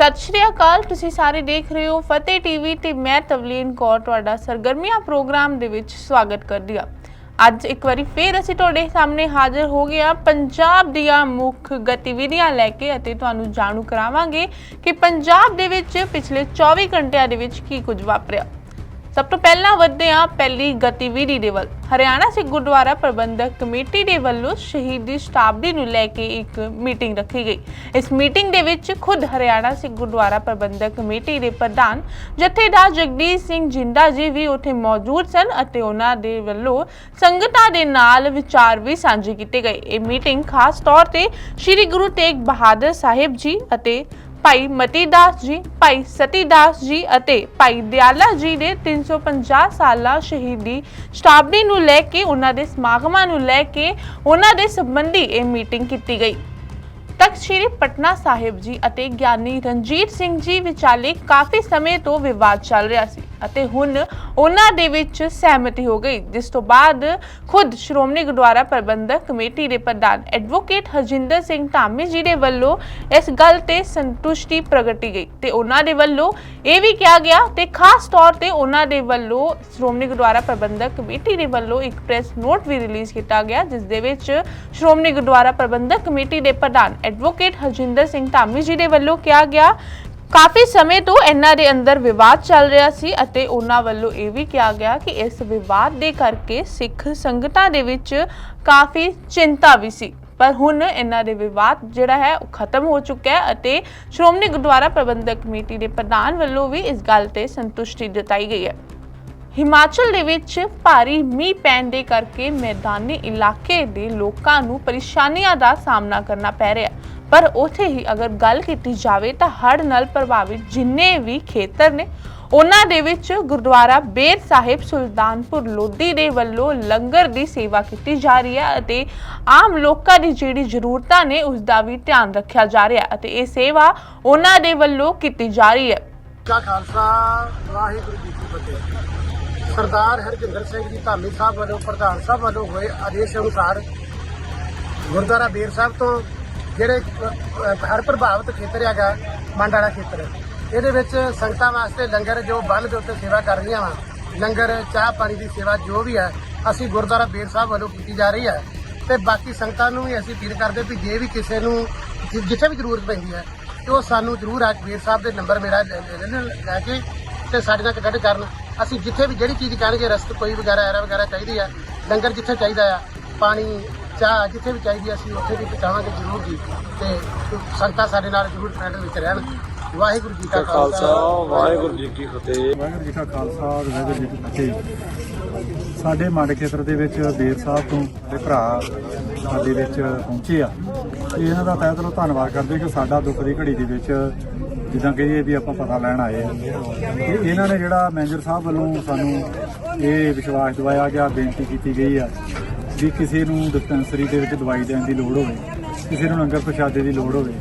ਸਤਿ ਸ਼੍ਰੀ ਅਕਾਲ, ਤੁਸੀਂ ਸਾਰੇ ਦੇਖ ਰਹੇ ਹੋ ਫਤਿਹ ਟੀਵੀ ਤੇ ਮੈਂ ਤਵਲੀਨ ਕੌਰ ਤੁਹਾਡਾ ਸਰਗਰਮੀਆਂ ਪ੍ਰੋਗਰਾਮ ਦੇ ਵਿੱਚ ਸਵਾਗਤ ਕਰਦੀ ਹਾਂ। ਅੱਜ ਇੱਕ ਵਾਰੀ ਫੇਰ ਅਸੀਂ ਤੁਹਾਡੇ ਸਾਹਮਣੇ ਹਾਜ਼ਰ ਹੋ ਗਏ ਹਾਂ। ਪੰਜਾਬ ਦੀਆਂ ਮੁੱਖ ਗਤੀਵਿਧੀਆਂ ਲੈ ਕੇ ਅਤੇ ਤੁਹਾਨੂੰ ਜਾਣੂ ਕਰਾਵਾਂਗੇ ਕਿ ਪੰਜਾਬ ਦੇ ਵਿੱਚ ਪਿਛਲੇ 24 ਘੰਟਿਆਂ ਦੇ ਵਿੱਚ ਕੀ ਕੁਝ ਵਾਪਰਿਆ। ਸਭ ਤੋਂ ਪਹਿਲਾਂ ਵਧਦੇ ਹਾਂ ਪਹਿਲੀ ਗਤੀਵਿਧੀ ਦੇ ਵੱਲ। ਹਰਿਆਣਾ ਸਿੱਖ ਗੁਰਦੁਆਰਾ ਪ੍ਰਬੰਧਕ ਕਮੇਟੀ ਦੇ ਵੱਲੋਂ ਸ਼ਹੀਦੀ ਸ਼ਤਾਬਦੀ ਨੂੰ ਲੈ ਕੇ ਇੱਕ ਮੀਟਿੰਗ ਰੱਖੀ ਗਈ। ਇਸ ਮੀਟਿੰਗ ਦੇ ਵਿੱਚ ਖੁਦ ਹਰਿਆਣਾ ਸਿੱਖ ਗੁਰਦੁਆਰਾ ਪ੍ਰਬੰਧਕ ਕਮੇਟੀ ਦੇ ਪ੍ਰਧਾਨ ਜਥੇਦਾਰ ਜਗਦੀਸ਼ ਸਿੰਘ ਜਿੰਦਾ ਜੀ ਵੀ ਉੱਥੇ ਮੌਜੂਦ ਸਨ ਅਤੇ ਉਹਨਾਂ ਦੇ ਵੱਲੋਂ ਸੰਗਤਾਂ ਦੇ ਨਾਲ ਵਿਚਾਰ ਵੀ ਸਾਂਝੇ ਕੀਤੇ ਗਏ। ਇਹ ਮੀਟਿੰਗ ਖਾਸ ਤੌਰ ਤੇ ਸ੍ਰੀ ਗੁਰੂ ਤੇਗ ਬਹਾਦਰ ਸਾਹਿਬ ਜੀ ਅਤੇ ਭਾਈ ਮਤੀਦਾਸ ਜੀ, ਭਾਈ ਸਤੀਦਾਸ ਜੀ ਅਤੇ ਭਾਈ ਦਿਆਲਾ ਜੀ ਦੇ 350 ਸਾਲਾ ਸ਼ਹੀਦੀ ਸ਼ਤਾਬਦੀ ਨੂੰ ਲੈ ਕੇ, ਉਹਨਾਂ ਦੇ ਸਮਾਗਮਾਂ ਨੂੰ ਲੈ ਕੇ ਉਹਨਾਂ ਦੇ ਸੰਬੰਧੀ ਇਹ ਮੀਟਿੰਗ ਕੀਤੀ ਗਈ। ਤਖਤ ਸ੍ਰੀ ਪਟਨਾ ਸਾਹਿਬ ਜੀ ਅਤੇ ਗਿਆਨੀ ਰਣਜੀਤ ਸਿੰਘ ਜੀ ਵਿਚਾਲੇ ਕਾਫੀ ਸਮੇਂ ਤੋਂ ਵਿਵਾਦ ਚੱਲ ਰਿਹਾ ਸੀ। ਅਤੇ ਹੁਣ ਉਹਨਾਂ ਦੇ ਵਿੱਚ ਸਹਿਮਤੀ ਹੋ ਗਈ, ਜਿਸ ਤੋਂ ਬਾਅਦ ਖੁਦ ਸ਼੍ਰੋਮਣੀ ਗੁਰਦੁਆਰਾ ਪ੍ਰਬੰਧਕ ਕਮੇਟੀ ਦੇ ਪ੍ਰਧਾਨ ਐਡਵੋਕੇਟ ਹਰਜਿੰਦਰ ਸਿੰਘ ਧਾਮੀ ਜੀ ਦੇ ਵੱਲੋਂ ਇਸ ਗੱਲ ਤੇ ਸੰਤੁਸ਼ਟੀ ਪ੍ਰਗਟੀ ਗਈ ਤੇ ਉਹਨਾਂ ਦੇ ਵੱਲੋਂ ਇਹ ਵੀ ਕਿਹਾ ਗਿਆ ਤੇ ਖਾਸ ਤੌਰ ਤੇ ਉਹਨਾਂ ਦੇ ਵੱਲੋਂ ਸ਼੍ਰੋਮਣੀ ਗੁਰਦੁਆਰਾ ਪ੍ਰਬੰਧਕ ਕਮੇਟੀ ਦੇ ਵੱਲੋਂ ਇੱਕ ਪ੍ਰੈਸ ਨੋਟ ਵੀ ਰਿਲੀਜ਼ ਕੀਤਾ ਗਿਆ, ਜਿਸ ਦੇ ਵਿੱਚ ਸ਼੍ਰੋਮਣੀ ਗੁਰਦੁਆਰਾ ਪ੍ਰਬੰਧਕ ਕਮੇਟੀ ਦੇ ਪ੍ਰਧਾਨ ਐਡਵੋਕੇਟ ਹਰਜਿੰਦਰ ਸਿੰਘ ਧਾਮੀ ਜੀ ਦੇ ਵੱਲੋਂ ਕਿਹਾ ਗਿਆ ਕਾਫੀ ਸਮੇਂ ਤੋਂ ਇਹਨਾਂ ਦੇ ਅੰਦਰ ਵਿਵਾਦ ਚੱਲ ਰਿਹਾ ਸੀ ਅਤੇ ਉਹਨਾਂ ਵੱਲੋਂ ਇਹ ਵੀ ਕਿਹਾ ਗਿਆ ਕਿ ਇਸ ਵਿਵਾਦ ਦੇ ਕਰਕੇ ਸਿੱਖ ਸੰਗਤਾਂ ਦੇ ਵਿੱਚ ਕਾਫੀ ਚਿੰਤਾ ਵੀ ਸੀ। ਪਰ ਹੁਣ ਇਹਨਾਂ ਦੇ ਵਿਵਾਦ ਜਿਹੜਾ ਹੈ ਉਹ ਖਤਮ ਹੋ ਚੁੱਕਾ ਹੈ ਅਤੇ ਸ਼੍ਰੋਮਣੀ ਗੁਰਦੁਆਰਾ ਪ੍ਰਬੰਧਕ ਕਮੇਟੀ ਦੇ ਪ੍ਰਧਾਨ ਵੱਲੋਂ ਵੀ ਇਸ ਗੱਲ ਤੇ ਸੰਤੁਸ਼ਟੀ ਜਤਾਈ ਗਈ ਹੈ। ਹਿਮਾਚਲ ਦੇ ਵਿੱਚ ਭਾਰੀ ਮੀਂਹ ਪੈਣ ਦੇ ਕਰਕੇ ਮੈਦਾਨੀ ਇਲਾਕੇ ਦੇ ਲੋਕਾਂ ਨੂੰ ਪਰੇਸ਼ਾਨੀਆਂ ਦਾ ਸਾਹਮਣਾ ਕਰਨਾ ਪੈ ਰਿਹਾ। ਪਰ ਉਥੇ ਹੀ ਅਗਰ ਗੱਲ ਕੀਤੀ ਜਾਵੇ ਤਾਂ ਹੜ੍ਹ ਨਾਲ ਪ੍ਰਭਾਵਿਤ ਜਿੰਨੇ ਵੀ ਖੇਤਰ ਨੇ, ਉਹਨਾਂ ਦੇ ਵਿੱਚ ਗੁਰਦੁਆਰਾ ਬੇਰ ਸਾਹਿਬ, ਸੁਲਤਾਨਪੁਰ ਲੋਧੀ ਦੇ ਵੱਲੋਂ ਲੰਗਰ ਦੀ ਸੇਵਾ ਕੀਤੀ ਜਾ ਰਹੀ ਹੈ ਅਤੇ ਆਮ ਲੋਕਾਂ ਦੀ ਜਿਹੜੀ ਜ਼ਰੂਰਤਾਂ ਨੇ, ਉਸ ਦਾ ਵੀ ਧਿਆਨ ਰੱਖਿਆ ਜਾ ਰਿਹਾ ਅਤੇ ਇਹ ਸੇਵਾ ਉਹਨਾਂ ਦੇ ਵੱਲੋਂ ਕੀਤੀ ਜਾ ਰਹੀ ਹੈ। ਕਾ ਖਾਲਸਾ ਵਾਹਿਗੁਰੂ ਜੀ ਕੀ ਫਤਿਹ। ਸਰਦਾਰ ਹਰਜਿੰਦਰ ਸਿੰਘ ਜੀ ਧਾਮੀ ਸਾਹਿਬ ਵੱਲੋਂ, ਪ੍ਰਧਾਨ ਸਾਹਿਬ ਵੱਲੋਂ ਹੋਏ ਆਦੇਸ਼ ਅਨੁਸਾਰ ਗੁਰਦੁਆਰਾ ਬੀਰ ਸਾਹਿਬ ਤੋਂ ਜਿਹੜੇ ਹਰ ਪ੍ਰਭਾਵਿਤ ਖੇਤਰ ਹੈਗਾ, ਮੰਡ ਵਾਲਾ ਖੇਤਰ, ਇਹਦੇ ਵਿੱਚ ਸੰਗਤਾਂ ਵਾਸਤੇ ਲੰਗਰ ਜੋ ਬੰਨ ਦੇ ਉੱਤੇ ਸੇਵਾ ਕਰ ਰਹੀਆਂ ਵਾ, ਲੰਗਰ, ਚਾਹ ਪਾਣੀ ਦੀ ਸੇਵਾ ਜੋ ਵੀ ਹੈ, ਅਸੀਂ ਗੁਰਦੁਆਰਾ ਬੀਰ ਸਾਹਿਬ ਵੱਲੋਂ ਕੀਤੀ ਜਾ ਰਹੀ ਹੈ। ਤੇ ਬਾਕੀ ਸੰਗਤਾਂ ਨੂੰ ਵੀ ਅਸੀਂ ਅਪੀਲ ਕਰਦੇ ਵੀ ਜੇ ਵੀ ਕਿਸੇ ਨੂੰ ਜਿੱਥੇ ਵੀ ਜ਼ਰੂਰਤ ਪੈਂਦੀ ਹੈ, ਤੇ ਉਹ ਸਾਨੂੰ ਜ਼ਰੂਰ ਆ ਵੀਰ ਸਾਹਿਬ ਦੇ ਨੰਬਰ ਮੇਰਾ ਲੈ ਲੈ ਲੈਣ ਲੈ ਕੇ ਤੇ ਸਾਡੇ ਨਾਲ ਕੰਟੈਕਟ ਕਰਨ। ਅਸੀਂ ਜਿੱਥੇ ਵੀ ਜਿਹੜੀ ਚੀਜ਼ ਕਹਿਣਗੇ ਰਸਤ ਕੋਈ ਵਗੈਰਾ ਐਰਾ ਵਗੈਰਾ ਚਾਹੀਦੀ ਆ ਲੰਗਰ ਜਿੱਥੇ ਚਾਹੀਦਾ ਆ ਪਾਣੀ ਚਾਹ ਜਿੱਥੇ ਵੀ ਚਾਹੀਦੀ ਆ, ਅਸੀਂ ਉੱਥੇ ਵੀ ਪਹੁੰਚਾਵਾਂਗੇ ਜ਼ਰੂਰ ਜੀ। ਤੇ ਸੰਗਤਾਂ ਸਾਡੇ ਨਾਲ ਜ਼ਰੂਰ ਫਰੈਂਡ ਵਿੱਚ ਰਹਿਣ। ਵਾਹਿਗੁਰੂ ਜੀ ਕਾ ਖਾਲਸਾ। ਵਾਹਿਗੁਰੂ ਜੀ ਕੀ ਫਤਿਹ। ਵਾਹਿਗੁਰੂ ਜੀ ਕਾ ਖਾਲਸਾ ਵਾਹਿਗੁਰੂ ਜੀ ਕੀ ਫਤਿਹ। ਸਾਡੇ ਮੰਡ ਖੇਤਰ ਦੇ ਵਿੱਚ ਬੇਰ ਸਾਹਿਬ ਤੋਂ ਦੇ ਭਰਾ ਸਾਡੇ ਵਿੱਚ ਪਹੁੰਚੇ ਆ। ਤੇ ਇਹਨਾਂ ਦਾ ਤਹਿ ਦਿਲੋਂ ਧੰਨਵਾਦ ਕਰਦੇ ਕਿ ਸਾਡਾ ਦੁੱਖ ਦੀ ਘੜੀ ਦੇ ਵਿੱਚ ਜਿੱਦਾਂ ਕਹੀਏ ਵੀ ਆਪਾਂ ਪਤਾ ਲੈਣ ਆਏ ਆ ਤੇ ਇਹਨਾਂ ਨੇ ਜਿਹੜਾ ਮੈਨੇਜਰ ਸਾਹਿਬ ਵੱਲੋਂ ਸਾਨੂੰ ਇਹ ਵਿਸ਼ਵਾਸ ਦਿਵਾਇਆ ਗਿਆ, ਬੇਨਤੀ ਕੀਤੀ ਗਈ ਆ ਵੀ ਕਿਸੇ ਨੂੰ ਡਿਸਪੈਂਸਰੀ ਦੇ ਵਿੱਚ ਦਵਾਈ ਦੇਣ ਦੀ ਲੋੜ ਹੋਵੇ, ਕਿਸੇ ਨੂੰ ਲੰਗਰ ਪ੍ਰਸ਼ਾਦੇ ਦੀ ਲੋੜ ਹੋਵੇ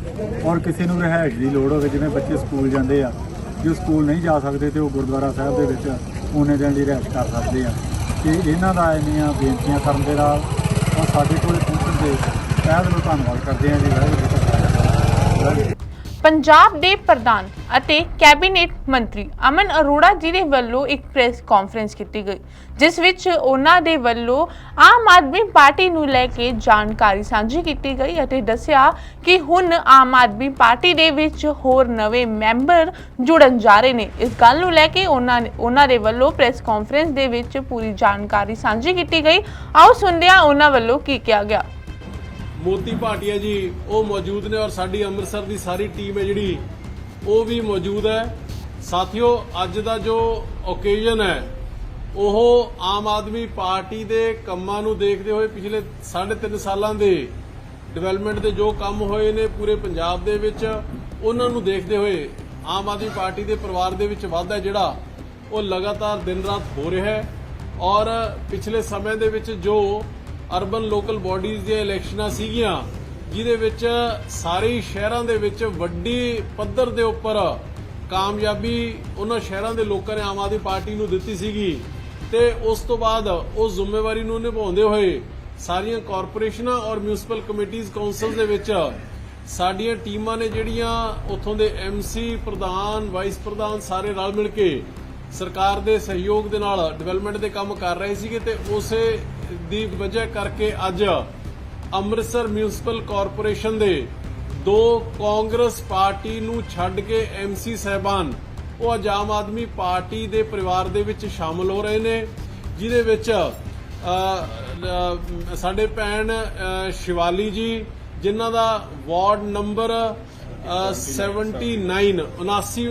ਔਰ ਕਿਸੇ ਨੂੰ ਰਿਹਾਇਸ਼ ਦੀ ਲੋੜ ਹੋਵੇ, ਜਿਵੇਂ ਬੱਚੇ ਸਕੂਲ ਜਾਂਦੇ ਆ, ਜੋ ਸਕੂਲ ਨਹੀਂ ਜਾ ਸਕਦੇ ਤੇ ਉਹ ਗੁਰਦੁਆਰਾ ਸਾਹਿਬ ਦੇ ਵਿੱਚ ਉਹਨੇ ਦਿਨ ਦੀ ਰਿਹਾਇਸ਼ ਕਰ ਸਕਦੇ ਆ। ਤੇ ਇਹਨਾਂ ਦਾ ਇੰਨੀਆਂ ਬੇਨਤੀਆਂ ਕਰਨ ਦੇ ਨਾਲ ਔਰ ਸਾਡੇ ਕੋਲ ਪਹੁੰਚਣ ਦੇ ਤਹਿ ਦਿਲੋਂ ਧੰਨਵਾਦ ਕਰਦੇ ਆ ਜੀ, ਵਾਹਿਗੁਰੂ ਜੀ ਪੰਜਾਬ ਦੇ ਪ੍ਰਧਾਨ ਅਤੇ ਕੈਬਨਿਟ ਮੰਤਰੀ ਅਮਨ ਅਰੋੜਾ ਜੀ ਦੇ ਵੱਲੋਂ ਇੱਕ ਪ੍ਰੈਸ ਕਾਨਫਰੰਸ ਕੀਤੀ ਗਈ, ਜਿਸ ਵਿੱਚ ਉਹਨਾਂ ਦੇ ਵੱਲੋਂ ਆਮ ਆਦਮੀ ਪਾਰਟੀ ਨੂੰ ਲੈ ਕੇ ਜਾਣਕਾਰੀ ਸਾਂਝੀ ਕੀਤੀ ਗਈ ਅਤੇ ਦੱਸਿਆ ਕਿ ਹੁਣ ਆਮ ਆਦਮੀ ਪਾਰਟੀ ਦੇ ਵਿੱਚ ਹੋਰ ਨਵੇਂ ਮੈਂਬਰ ਜੁੜਨ ਜਾ ਰਹੇ ਨੇ। ਇਸ ਗੱਲ ਨੂੰ ਲੈ ਕੇ ਉਹਨਾਂ ਉਹਨਾਂ ਦੇ ਵੱਲੋਂ ਪ੍ਰੈਸ ਕਾਨਫਰੰਸ ਦੇ ਵਿੱਚ ਪੂਰੀ ਜਾਣਕਾਰੀ ਸਾਂਝੀ ਕੀਤੀ ਗਈ। ਆਓ ਸੁਣਦੇ ਹਾਂ ਉਹਨਾਂ ਵੱਲੋਂ ਕੀ ਕਿਹਾ ਗਿਆ। ਮੋਤੀ ਭਾਟੀਆ ਜੀ, ਉਹ ਮੌਜੂਦ ਨੇ ਔਰ ਸਾਡੀ ਅੰਮ੍ਰਿਤਸਰ ਦੀ ਸਾਰੀ ਟੀਮ ਹੈ ਜਿਹੜੀ, ਉਹ ਵੀ ਮੌਜੂਦ ਹੈ। ਸਾਥੀਓ, ਅੱਜ ਦਾ ਜੋ ਓਕੇਜ਼ਨ ਹੈ, ਉਹ ਆਮ ਆਦਮੀ ਪਾਰਟੀ ਦੇ ਕੰਮਾਂ ਨੂੰ ਦੇਖਦੇ ਹੋਏ ਪਿਛਲੇ 3.5 ਸਾਲਾਂ ਦੇ ਡਿਵੈਲਪਮੈਂਟ ਦੇ ਜੋ ਕੰਮ ਹੋਏ ਨੇ ਪੂਰੇ ਪੰਜਾਬ ਦੇ ਵਿੱਚ, ਉਹਨਾਂ ਨੂੰ ਦੇਖਦੇ ਹੋਏ ਆਮ ਆਦਮੀ ਪਾਰਟੀ ਦੇ ਪਰਿਵਾਰ ਦੇ ਵਿੱਚ ਵਾਧਾ ਜਿਹੜਾ, ਉਹ ਲਗਾਤਾਰ ਦਿਨ ਰਾਤ ਹੋ ਰਿਹਾ ਹੈ। ਔਰ ਪਿਛਲੇ ਸਮੇਂ ਦੇ ਵਿੱਚ ਜੋ ਅਰਬਨ ਲੋਕਲ ਬਾਡੀਜ਼ ਦੀਆਂ ਇਲੈਕਸ਼ਨਾਂ ਸੀਗੀਆਂ, ਜਿਹਦੇ ਵਿੱਚ ਸਾਰੇ ਸ਼ਹਿਰਾਂ ਦੇ ਵਿੱਚ ਵੱਡੀ ਪੱਧਰ ਦੇ ਉੱਪਰ ਕਾਮਯਾਬੀ ਉਹਨਾਂ ਸ਼ਹਿਰਾਂ ਦੇ ਲੋਕਾਂ ਨੇ ਆਮ ਆਦਮੀ ਪਾਰਟੀ ਨੂੰ ਦਿੱਤੀ ਸੀਗੀ ਤੇ ਉਸ ਤੋਂ ਬਾਅਦ ਉਸ ਜ਼ਿੰਮੇਵਾਰੀ ਨੂੰ ਨਿਭਾਉਂਦੇ ਹੋਏ ਸਾਰੀਆਂ ਕਾਰਪੋਰੇਸ਼ਨਾਂ ਔਰ ਮਿਊਨਿਸਪਲ ਕਮੇਟੀਆਂ ਕਾਉਂਸਲ ਦੇ ਵਿੱਚ ਸਾਡੀਆਂ ਟੀਮਾਂ ਨੇ ਜਿਹੜੀਆਂ ਉੱਥੋਂ ਦੇ ਐਮਸੀ ਪ੍ਰਧਾਨ, ਵਾਈਸ ਪ੍ਰਧਾਨ ਸਾਰੇ ਰਲ ਮਿਲ ਕੇ ਸਰਕਾਰ ਦੇ ਸਹਿਯੋਗ ਦੇ ਨਾਲ ਡਿਵੈਲਪਮੈਂਟ ਦੇ ਕੰਮ ਕਰ ਰਹੇ ਸੀਗੇ ਤੇ ਉਸੇ ਦੀ ਵਜ੍ਹਾ ਕਰਕੇ ਅੱਜ ਅੰਮ੍ਰਿਤਸਰ ਮਿਊਨਿਸਪਲ ਕਾਰਪੋਰੇਸ਼ਨ ਦੇ ਦੋ ਕਾਂਗਰਸ ਪਾਰਟੀ ਨੂੰ ਛੱਡ ਕੇ ਐਮਸੀ ਸਹਿਬਾਨ ਉਹ ਅੱਜ ਆਮ ਆਦਮੀ ਪਾਰਟੀ ਦੇ ਪਰਿਵਾਰ ਦੇ ਵਿੱਚ ਸ਼ਾਮਲ ਹੋ ਰਹੇ ਨੇ ਜਿਹਦੇ ਵਿੱਚ ਸਾਡੇ ਭੈਣ ਸ਼ਿਵਾਲੀ ਜੀ ਜਿਨ੍ਹਾਂ ਦਾ ਵਾਰਡ ਨੰਬਰ ਅ, 79 79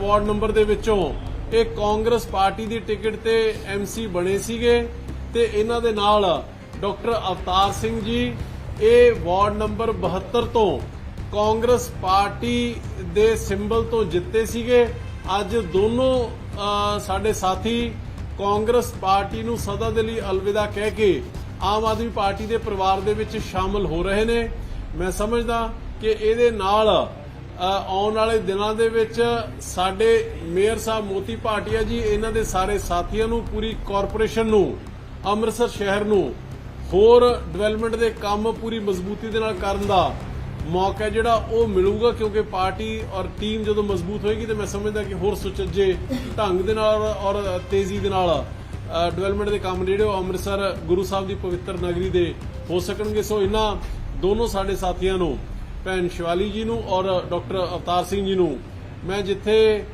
ਵਾਰਡ ਨੰਬਰ ਦੇ ਵਿੱਚੋਂ ਇਹ ਕਾਂਗਰਸ ਪਾਰਟੀ ਦੀ ਟਿਕਟ ਤੇ ਐਮਸੀ ਬਣੇ ਸੀਗੇ। ਤੇ ਇਹਨਾਂ ਦੇ ਨਾਲ ਡਾਕਟਰ ਅਵਤਾਰ ਸਿੰਘ ਜੀ, ਇਹ ਵਾਰਡ ਨੰਬਰ 72 ਤੋਂ ਕਾਂਗਰਸ ਪਾਰਟੀ ਦੇ ਸਿੰਬਲ ਤੋਂ ਜਿੱਤੇ ਸੀਗੇ। ਅੱਜ ਦੋਨੋਂ ਸਾਡੇ ਸਾਥੀ ਕਾਂਗਰਸ ਪਾਰਟੀ ਨੂੰ ਸਦਾ ਦੇ ਲਈ ਅਲਵਿਦਾ ਕਹਿ ਕੇ ਆਮ ਆਦਮੀ ਪਾਰਟੀ ਦੇ ਪਰਿਵਾਰ ਦੇ ਵਿੱਚ ਸ਼ਾਮਲ ਹੋ ਰਹੇ ਨੇ। ਮੈਂ ਸਮਝਦਾ ਕਿ ਇਹਦੇ ਨਾਲ ਆਉਣ ਵਾਲੇ ਦਿਨਾਂ ਦੇ ਵਿੱਚ ਸਾਡੇ ਮੇਅਰ ਸਾਹਿਬ ਮੋਤੀ ਭਾਟੀਆ ਜੀ, ਇਹਨਾਂ ਦੇ ਸਾਰੇ ਸਾਥੀਆਂ ਨੂੰ, ਪੂਰੀ ਕਾਰਪੋਰੇਸ਼ਨ ਨੂੰ ਅੰਮ੍ਰਿਤਸਰ ਸ਼ਹਿਰ ਨੂੰ ਹੋਰ ਡਿਵੈਲਪਮੈਂਟ ਦੇ ਕੰਮ ਪੂਰੀ ਮਜ਼ਬੂਤੀ ਦੇ ਨਾਲ ਕਰਨ ਦਾ ਮੌਕਾ ਜਿਹੜਾ ਉਹ ਮਿਲੂਗਾ, ਕਿਉਂਕਿ ਪਾਰਟੀ ਔਰ ਟੀਮ ਜਦੋਂ ਮਜ਼ਬੂਤ ਹੋਏਗੀ ਤੇ ਮੈਂ ਸਮਝਦਾ ਕਿ ਹੋਰ ਸੁਚੱਜੇ ਢੰਗ ਦੇ ਨਾਲ ਔਰ ਤੇਜ਼ੀ ਦੇ ਨਾਲ ਡਿਵੈਲਪਮੈਂਟ ਦੇ ਕੰਮ ਜਿਹੜੇ ਉਹ ਅੰਮ੍ਰਿਤਸਰ ਗੁਰੂ ਸਾਹਿਬ ਦੀ ਪਵਿੱਤਰ ਨਗਰੀ ਦੇ ਹੋ ਸਕਣਗੇ। ਸੋ ਇਹਨਾਂ ਦੋਨੋਂ ਸਾਡੇ ਸਾਥੀਆਂ ਨੂੰ, ਭੈਣ ਸ਼ਿਵਾਲੀ ਜੀ ਨੂੰ ਔਰ ਡਾਕਟਰ ਅਵਤਾਰ ਸਿੰਘ ਜੀ ਨੂੰ, ਮੈਂ ਜਿੱਥੇ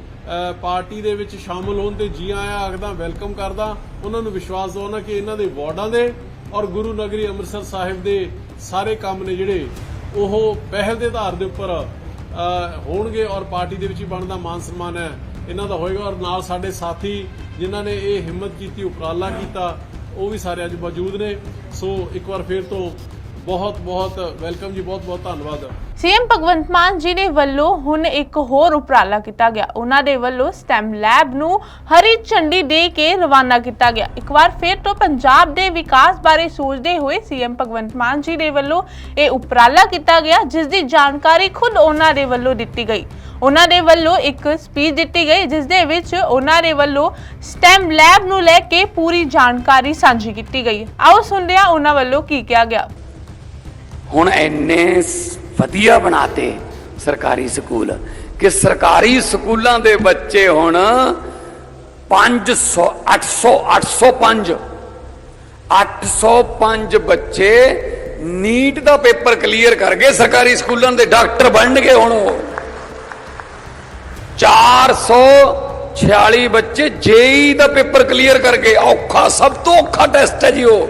ਪਾਰਟੀ ਦੇ ਵਿੱਚ ਸ਼ਾਮਲ ਹੋਣ ਤੇ ਜੀ ਆਇਆਂ ਆਖਦਾ ਵੈਲਕਮ ਕਰਦਾ। ਉਹਨਾਂ ਨੂੰ ਵਿਸ਼ਵਾਸ ਦਿਵਾਉਣਾ ਕਿ ਇਹਨਾਂ ਦੇ ਵਾਰਡਾਂ ਦੇ ਔਰ ਗੁਰੂ ਨਗਰੀ ਅੰਮ੍ਰਿਤਸਰ ਸਾਹਿਬ ਦੇ ਸਾਰੇ ਕੰਮ ਨੇ ਜਿਹੜੇ ਉਹ ਪਹਿਲ ਦੇ ਆਧਾਰ ਦੇ ਉੱਪਰ ਹੋਣਗੇ ਔਰ ਪਾਰਟੀ ਦੇ ਵਿੱਚ ਹੀ ਬਣਦਾ ਮਾਨ ਸਨਮਾਨ ਹੈ। ਇਹਨਾਂ ਦਾ ਹੋਏਗਾ ਔਰ ਨਾਲ ਸਾਡੇ ਸਾਥੀ ਜਿਨ੍ਹਾਂ ਨੇ ਇਹ ਹਿੰਮਤ ਕੀਤੀ, ਉਪਰਾਲਾ ਕੀਤਾ, ਉਹ ਵੀ ਸਾਰੇ ਅੱਜ ਮੌਜੂਦ ਨੇ। ਸੋ ਇੱਕ ਵਾਰ ਫੇਰ ਤੋਂ ਬਹੁਤ ਬਹੁਤ ਵੈਲਕਮ ਜੀ ਬਹੁਤ ਬਹੁਤ ਧੰਨਵਾਦ। ਸੀਐਮ ਭਗਵੰਤ ਮਾਨ ਜੀ ਦੇ ਵੱਲੋਂ ਹੁਣ ਇੱਕ ਹੋਰ ਉਪਰਾਲਾ ਕੀਤਾ ਗਿਆ। ਉਹਨਾਂ ਦੇ ਵੱਲੋਂ ਸਟੈਮ ਲੈਬ ਨੂੰ ਹਰੀ ਝੰਡੀ ਦੇ ਕੇ ਰਵਾਨਾ ਕੀਤਾ ਗਿਆ। ਇੱਕ ਵਾਰ ਫਿਰ ਤੋਂ ਪੰਜਾਬ ਦੇ ਵਿਕਾਸ ਬਾਰੇ ਸੋਚਦੇ ਹੋਏ ਸੀਐਮ ਭਗਵੰਤ ਮਾਨ ਜੀ ਦੇ ਵੱਲੋਂ ਇਹ ਉਪਰਾਲਾ ਕੀਤਾ ਗਿਆ, ਜਿਸ ਦੀ ਜਾਣਕਾਰੀ ਖੁਦ ਉਹਨਾਂ ਦੇ ਵੱਲੋਂ ਦਿੱਤੀ ਗਈ। ਉਹਨਾਂ ਦੇ ਵੱਲੋਂ ਇੱਕ ਸਪੀਚ ਦਿੱਤੀ ਗਈ, ਜਿਸ ਦੇ ਵਿੱਚ ਉਹਨਾਂ ਦੇ ਵੱਲੋਂ ਸਟੈਮ ਲੈਬ ਨੂੰ ਲੈ ਕੇ ਪੂਰੀ ਜਾਣਕਾਰੀ ਸਾਂਝੀ ਕੀਤੀ ਗਈ। ਆਓ ਸੁਣਦੇ ਹਾਂ ਉਹਨਾਂ ਵੱਲੋਂ ਕੀ ਕਿਹਾ ਗਿਆ। ਹੁਣ ਇੰਨੇ ਵਧੀਆ ਬਣਾਤੇ ਸਰਕਾਰੀ ਸਕੂਲ। ਕਿ ਸਰਕਾਰੀ ਸਕੂਲਾਂ ਦੇ ਬੱਚੇ ਹੁਣ 500 800 805 805 ਬੱਚੇ ਨੀਟ ਦਾ ਪੇਪਰ ਕਲੀਅਰ ਕਰ ਗਏ ਸਰਕਾਰੀ ਸਕੂਲਾਂ ਦੇ, ਡਾਕਟਰ ਬਣ ਗਏ ਹੁਣ ਉਹ। 446 ਬੱਚੇ ਜੇਈ ਦਾ ਪੇਪਰ ਕਲੀਅਰ ਕਰ ਗਏ ਔਖਾ, ਸਭ ਤੋਂ ਔਖਾ ਟੈਸਟ ਹੈ ਜੀ ਉਹ।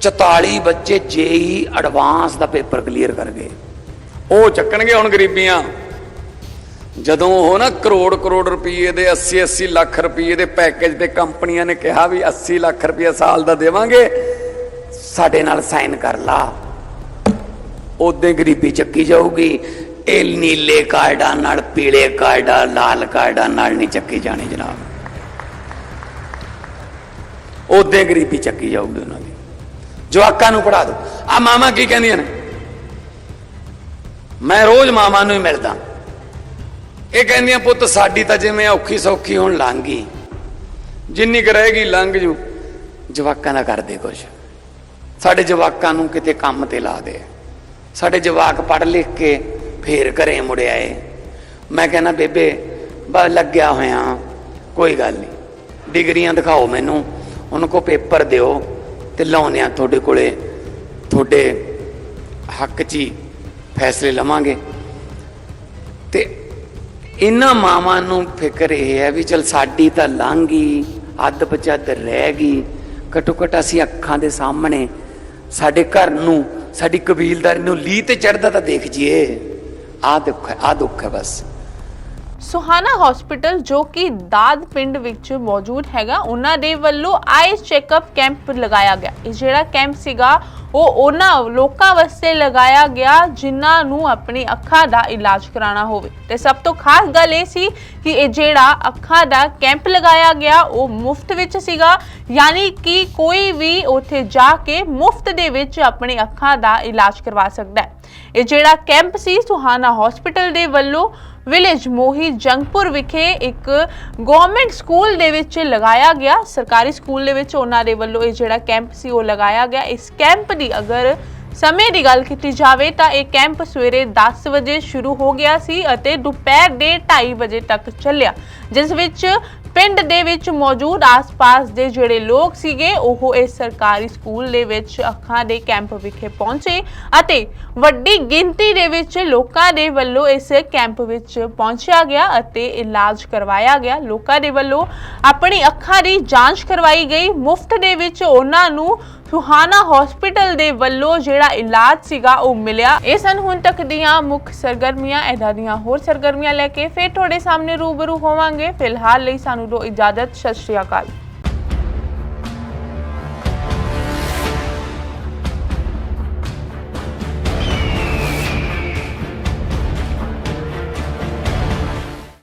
44 ਬੱਚੇ ਜੇਈ ਐਡਵਾਂਸ ਦਾ ਪੇਪਰ ਕਲੀਅਰ ਕਰ ਗਏ ਉਹ ਚੱਕਣਗੇ ਹੁਣ ਗਰੀਬੀਆਂ। ਜਦੋਂ ਉਹ ਨਾ ਕਰੋੜ ਕਰੋੜ ਰੁਪਏ ਦੇ 80 80 ਲੱਖ ਰੁਪਏ ਦੇ ਪੈਕੇਜ ਤੇ ਕੰਪਨੀਆਂ ਨੇ ਕਿਹਾ ਵੀ 80 ਲੱਖ ਰੁਪਏ ਸਾਲ ਦਾ ਦੇਵਾਂਗੇ, ਸਾਡੇ ਨਾਲ ਸਾਈਨ ਕਰ ਲਾ। ਉਦੋਂ ਗਰੀਬੀ ਚੱਕੀ ਜਾਊਗੀ। ਇਹ ਨੀਲੇ ਕਾਰਡਾਂ ਨਾਲ, ਪੀਲੇ ਕਾਰਡਾਂ, ਲਾਲ ਕਾਰਡਾਂ ਨਾਲ ਨਹੀਂ ਚੱਕੀ ਜਾਣੀ ਜਨਾਬ। ਉਦੋਂ ਗਰੀਬੀ ਚੱਕੀ ਜਾਊਗੀ ਉਹਨਾਂ ਦੀ। ਜਵਾਕਾਂ ਨੂੰ ਪੜਾ ਦੋ। ਆ ਮਾਮਾ ਕੀ ਕਹਿੰਦੀਆਂ ਨੇ? ਮੈਂ ਰੋਜ਼ ਮਾਮਾ ਨੂੰ ਹੀ ਮਿਲਦਾ। ਇਹ ਕਹਿੰਦੀਆਂ, ਪੁੱਤ, ਸਾਡੀ ਤਾਂ ਜਿਵੇਂ ਔਖੀ ਸੌਖੀ ਹੁਣ ਲੰਘ ਗਈ। ਜਿੰਨੀ ਕੁ ਰਹੇਗੀ ਲੰਘ ਜੂ। ਜਵਾਕਾਂ ਦਾ ਕਰਦੇ ਕੁਛ। ਸਾਡੇ ਜਵਾਕਾਂ ਨੂੰ ਕਿਤੇ ਕੰਮ ਤੇ ਲਾ ਦੇ। ਸਾਡੇ ਜਵਾਕ ਪੜ੍ਹ ਲਿਖ ਕੇ ਫੇਰ ਘਰੇ ਮੁੜਿਆ ਏ ਮੈਂ ਕਹਿੰਦਾ, ਬੇਬੇ, ਬਸ ਲੱਗਿਆ ਹੋਇਆ। ਕੋਈ ਗੱਲ ਨਹੀਂ ਡਿਗਰੀਆਂ ਦਿਖਾਓ ਮੈਨੂੰ। ਉਹਨਾਂ ਕੋ ਪੇਪਰ ਦਿਓ। ਤੇ ਲਾਉਂਦੇ ਆ ਤੁਹਾਡੇ ਕੋਲੇ। ਤੁਹਾਡੇ ਹੱਕ 'ਚ ਹੀ ਫੈਸਲੇ ਲਵਾਂਗੇ। ਤੇ ਇਹਨਾਂ ਮਾਵਾਂ ਨੂੰ ਫਿਕਰ ਇਹ ਹੈ ਵੀ ਚਲ ਸਾਡੀ ਤਾਂ ਲੰਘ ਗਈ ਅੱਧ ਪਚੱਧ ਰਹਿ ਗਈ। ਘਟੋ ਘਟ ਅਸੀਂ ਅੱਖਾਂ ਦੇ ਸਾਹਮਣੇ ਸਾਡੇ ਘਰ ਨੂੰ, ਸਾਡੀ ਕਬੀਲਦਾਰੀ ਨੂੰ ਲੀ ਤੇ ਚੜਦਾ ਤਾਂ ਦੇਖ ਜੀਏ। ਆ ਦੁੱਖ ਹੈ ਆ ਦੁੱਖ ਹੈ ਬਸ। ਸੁਹਾਨਾ ਹਸਪੀਟਲ ਜੋ ਕਿ ਦਾਦ ਪਿੰਡ ਵਿੱਚ ਮੌਜੂਦ ਹੈਗਾ, ਉਹਨਾਂ ਦੇ ਵੱਲੋਂ ਆਈ ਚੈੱਕਅਪ ਕੈਂਪ ਲਗਾਇਆ ਗਿਆ। ਇਹ ਜਿਹੜਾ ਕੈਂਪ ਸੀਗਾ, ਉਹ ਉਹਨਾਂ ਲੋਕਾਂ ਵਾਸਤੇ ਲਗਾਇਆ ਗਿਆ, ਜਿਨ੍ਹਾਂ ਨੂੰ ਆਪਣੀ ਅੱਖਾਂ ਦਾ ਇਲਾਜ ਕਰਾਉਣਾ ਹੋਵੇ। ਤੇ ਸਭ ਤੋਂ ਖਾਸ ਗੱਲ ਇਹ ਸੀ ਕਿ ਇਹ ਜਿਹੜਾ ਅੱਖਾਂ ਦਾ ਕੈਂਪ ਲਗਾਇਆ ਗਿਆ, ਉਹ ਮੁਫਤ ਵਿੱਚ ਸੀਗਾ। ਯਾਨੀ ਕਿ ਕੋਈ ਵੀ ਉੱਥੇ ਜਾ ਕੇ ਮੁਫਤ ਦੇ ਵਿੱਚ ਆਪਣੀ ਅੱਖਾਂ ਦਾ ਇਲਾਜ ਕਰਵਾ ਸਕਦਾ ਹੈ। ਇਹ ਜਿਹੜਾ ਕੈਂਪ ਸੀ ਸੁਹਾਨਾ ਹਸਪੀਟਲ ਦੇ ਵੱਲੋਂ ਵਿਲੇਜ ਮੋਹੀ ਜੰਗਪੁਰ ਵਿਖੇ ਇੱਕ ਗਵਰਨਮੈਂਟ ਸਕੂਲ ਦੇ ਵਿੱਚ ਲਗਾਇਆ ਗਿਆ। ਸਰਕਾਰੀ ਸਕੂਲ ਦੇ ਵਿੱਚ ਉਹਨਾਂ ਦੇ ਵੱਲੋਂ ਇਹ ਜਿਹੜਾ ਕੈਂਪ ਸੀ, ਉਹ ਲਗਾਇਆ ਗਿਆ। ਇਸ ਕੈਂਪ ਦੀ ਅਗਰ ਸਮੇਂ ਦੀ ਗੱਲ ਕੀਤੀ ਜਾਵੇ ਤਾਂ ਇਹ ਕੈਂਪ ਸਵੇਰੇ 10 ਵਜੇ ਸ਼ੁਰੂ ਹੋ ਗਿਆ ਸੀ ਅਤੇ ਦੁਪਹਿਰ ਦੇ 2:30 ਵਜੇ ਤੱਕ ਚੱਲਿਆ। ਜਿਸ ਵਿੱਚ ਪਿੰਡ ਦੇ ਵਿੱਚ ਮੌਜੂਦ ਆਸ-ਪਾਸ ਦੇ ਜਿਹੜੇ ਲੋਕ ਸੀਗੇ, ਉਹ ਇਸ ਸਰਕਾਰੀ ਸਕੂਲ ਦੇ ਵਿੱਚ ਅੱਖਾਂ ਦੇ ਕੈਂਪ ਵਿਖੇ ਪਹੁੰਚੇ ਅਤੇ ਵੱਡੀ ਗਿਣਤੀ ਦੇ ਵਿੱਚ ਲੋਕਾਂ ਦੇ ਵੱਲੋਂ ਇਸ ਕੈਂਪ ਵਿੱਚ ਪਹੁੰਚਿਆ ਗਿਆ ਅਤੇ ਇਲਾਜ ਕਰਵਾਇਆ ਗਿਆ। ਲੋਕਾਂ ਦੇ ਵੱਲੋਂ ਆਪਣੀ ਅੱਖਾਂ ਦੀ ਜਾਂਚ ਕਰਵਾਈ ਗਈ। ਮੁਫਤ ਦੇ ਵਿੱਚ ਉਹਨਾਂ ਨੂੰ ਸੁਹਾਨਾ ਹਸਪੀਟਲ ਦੇ ਵੱਲੋਂ ਜਿਹੜਾ ਇਲਾਜ ਸੀਗਾ ਉਹ ਮਿਲਿਆ। ਇਹ ਸਨ ਹੁਣ ਤੱਕ ਦੀਆਂ ਮੁੱਖ ਸਰਗਰਮੀਆਂ। ਇਹਦਾ ਦੀਆਂ ਹੋਰ ਸਰਗਰਮੀਆਂ ਲੈ ਕੇ ਫਿਰ ਤੁਹਾਡੇ ਸਾਹਮਣੇ ਰੂਬਰੂ ਹੋਵਾਂਗੇ। ਫਿਲਹਾਲ ਲਈ ਸਾਨੂੰ ਦਿਓ ਇਜਾਜ਼ਤ। ਸਤਿ ਸ਼੍ਰੀ ਅਕਾਲ।